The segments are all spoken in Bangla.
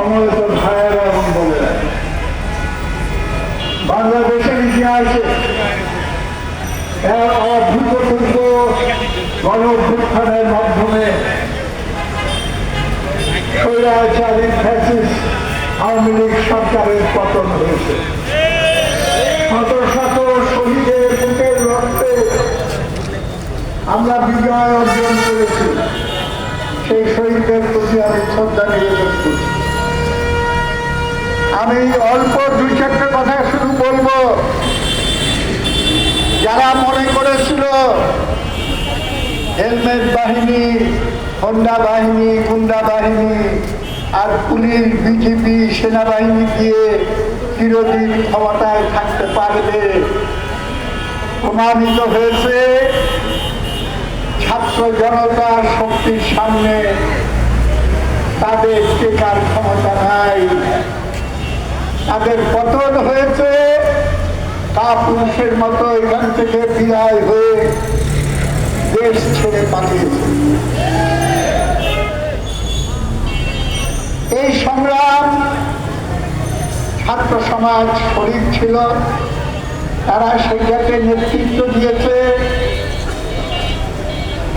সমবেত ভাইয়েরা এবং বোনেরা, বাংলাদেশের ইতিহাসে অভূতপূর্ব গণ মাধ্যমে স্বৈরাচারী ফ্যাসিস্ট আওয়ামী লীগ সরকারের পতন হয়েছে। শত শত শহীদের বুকের রক্তে আমরা বিজয় অর্জন করেছি। সেই শহীদদের প্রতি আমি শ্রদ্ধা নিবেদন করছি। আমি অল্প দুই চারটে কথা শুধু বলব। যারা মনে করেছিল, হেলমেট বাহিনী, হন্ডা বাহিনী, গুন্ডা বাহিনী আর পুলিশ বিজেপি সেনাবাহিনী দিয়ে চিরদিন ক্ষমতায় থাকতে পারবে। প্রমাণিত হয়েছে, ছাত্র জনতার শক্তির সামনে তাদের পতন হয়েছে, তা পুরুষের মতো এখান থেকে বিদায় হয়ে দেশ ছেড়ে পালিয়েছে। এই সংগ্রাম ছাত্র সমাজ শরীর ছিল, তারা সেটাকে নেতৃত্ব দিয়েছে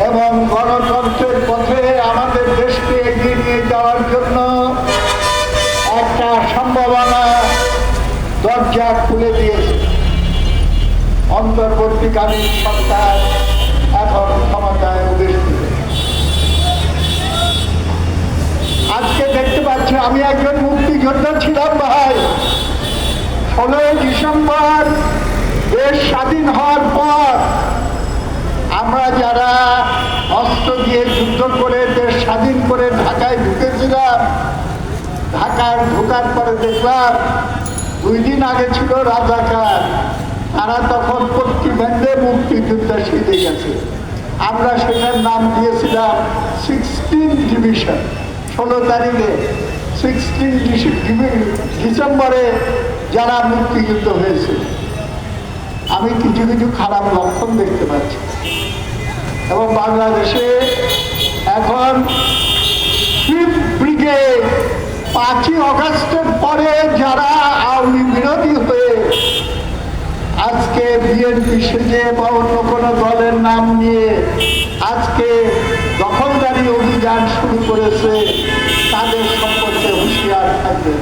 এবং গণতন্ত্রের পথে আমাদের দেশকে এগিয়ে নিয়ে যাওয়ার জন্য সম্ভাবনা দরজা খুলে দিয়েছে। অন্তর্বর্তীকালীন সরকার এখন ক্ষমতায় অধিষ্ঠিত। আজকে দেখতে পাচ্ছি, আমি একজন মুক্তিযোদ্ধা ছিলাম ভাই। ষোলোই ডিসেম্বর দেশ স্বাধীন হওয়ার পর আমরা যারা অস্ত্র দিয়ে যুদ্ধ করে, দেশ স্বাধীন করে ঢাকায় ঢোকার পরে দেখলাম দুই দিন আগে ছিল রাজাকার। তারা তখন পশ্চিমবঙ্গে মুক্তিযোদ্ধা শিখে গেছে। আমরা সেটার নাম দিয়েছিলাম সিক্সটিন ডিভিশন, ষোলো তারিখে। সিক্সটিন ডিসেম্বরে যারা মুক্তিযুদ্ধ হয়েছে। আমি কিছু কিছু খারাপ লক্ষণ দেখতে পাচ্ছি। এবং বাংলাদেশে এখন ফিফথ ব্রিগেড পাঁচই অগাস্টের পরে যারা আওয়ামী বিরোধী হয়ে আজকে বিএনপি সেজে বা অন্য কোনো দলের নাম নিয়ে আজকে দখলদারি অভিযান শুরু করেছে, তাদের সম্পর্কে হুঁশিয়ার থাকবে।